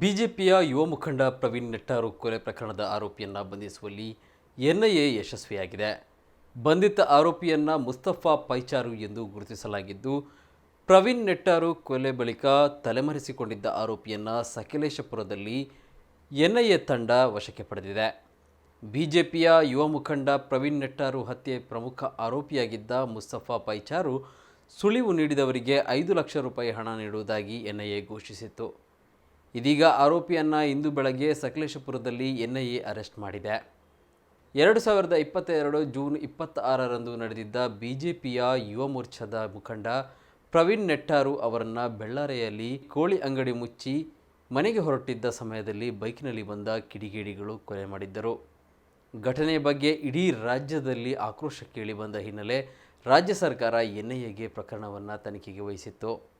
ಬಿಜೆಪಿಯ ಯುವ ಮುಖಂಡ ಪ್ರವೀಣ್ ನೆಟ್ಟಾರು ಕೊಲೆ ಪ್ರಕರಣದ ಆರೋಪಿಯನ್ನು ಬಂಧಿಸುವಲ್ಲಿ ಎನ್ಐಎ ಯಶಸ್ವಿಯಾಗಿದೆ. ಬಂಧಿತ ಆರೋಪಿಯನ್ನು ಮುಸ್ತಫಾ ಪೈಚಾರು ಎಂದು ಗುರುತಿಸಲಾಗಿದ್ದು, ಪ್ರವೀಣ್ ನೆಟ್ಟಾರು ಕೊಲೆ ಬಳಿಕ ತಲೆಮರೆಸಿಕೊಂಡಿದ್ದ ಆರೋಪಿಯನ್ನು ಸಕಲೇಶಪುರದಲ್ಲಿ ಎನ್ಐಎ ತಂಡ ವಶಕ್ಕೆ ಪಡೆದಿದೆ. ಬಿಜೆಪಿಯ ಯುವ ಮುಖಂಡ ಪ್ರವೀಣ್ ನೆಟ್ಟಾರು ಹತ್ಯೆ ಪ್ರಮುಖ ಆರೋಪಿಯಾಗಿದ್ದ ಮುಸ್ತಫಾ ಪೈಚಾರು ಸುಳಿವು ನೀಡಿದವರಿಗೆ ಐದು ಲಕ್ಷ ರೂಪಾಯಿ ಹಣ ನೀಡುವುದಾಗಿ ಎನ್ಐಎ ಘೋಷಿಸಿತ್ತು. ಇದೀಗ ಆರೋಪಿಯನ್ನ ಇಂದು ಬೆಳಗ್ಗೆ ಸಕಲೇಶಪುರದಲ್ಲಿ ಎನ್ಐಎ ಅರೆಸ್ಟ್ ಮಾಡಿದೆ. ಎರಡು ಸಾವಿರದ ಇಪ್ಪತ್ತೆರಡು ಜೂನ್ ಇಪ್ಪತ್ತಾರರಂದು ನಡೆದಿದ್ದ ಬಿಜೆಪಿಯ ಯುವ ಮೋರ್ಚಾದ ಮುಖಂಡ ಪ್ರವೀಣ್ ನೆಟ್ಟಾರು ಅವರನ್ನು ಬೆಳ್ಳಾರೆಯಲ್ಲಿ ಕೋಳಿ ಅಂಗಡಿ ಮುಚ್ಚಿ ಮನೆಗೆ ಹೊರಟಿದ್ದ ಸಮಯದಲ್ಲಿ ಬೈಕ್ನಲ್ಲಿ ಬಂದ ಕಿಡಿಗೇಡಿಗಳು ಕೊಲೆ ಮಾಡಿದ್ದರು. ಘಟನೆ ಬಗ್ಗೆ ಇಡೀ ರಾಜ್ಯದಲ್ಲಿ ಆಕ್ರೋಶ ಕೇಳಿಬಂದ ಹಿನ್ನೆಲೆ ರಾಜ್ಯ ಸರ್ಕಾರ ಎನ್ಐಎಗೆ ಪ್ರಕರಣವನ್ನು ತನಿಖೆಗೆ ವಹಿಸಿತ್ತು.